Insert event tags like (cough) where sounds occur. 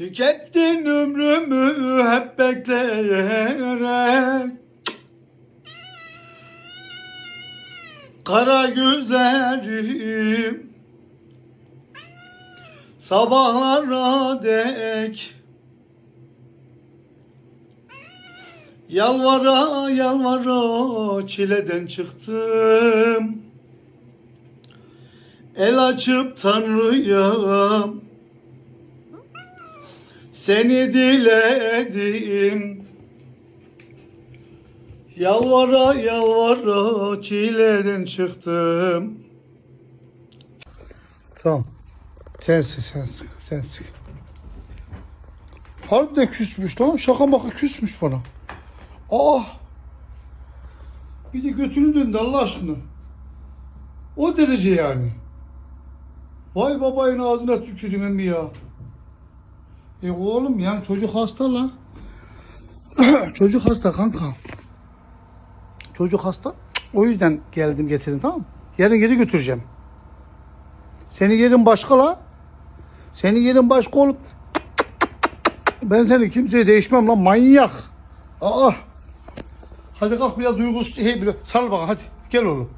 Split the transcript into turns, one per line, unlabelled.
Tükettin ömrümü hep bekleyerek. Kara gözlerim Sabahlara dek. Yalvara yalvara çileden çıktım. El açıp Tanrı'ya Seni diledim Yalvara yalvara çileden çıktım Tamam. Sensin sensin sensin. Harbiden küsmüş lan. Şaka maka küsmüş bana. Aa. Bir de götünü döndü Allah aşkına. O derece yani. Vay babayın ağzına tükürüm emmi ya. E oğlum yani çocuk hasta lan. (clears throat) çocuk hasta kanka. Çocuk hasta. O yüzden geldim getirdim tamam mı? Yarın geri götüreceğim. Senin yerin başka la. Senin yerin başka olup ben seni kimseye değişmem lan manyak. Aa. Hadi kalk biraz duygusuz şey bile sarıl bana hadi. Gel oğlum.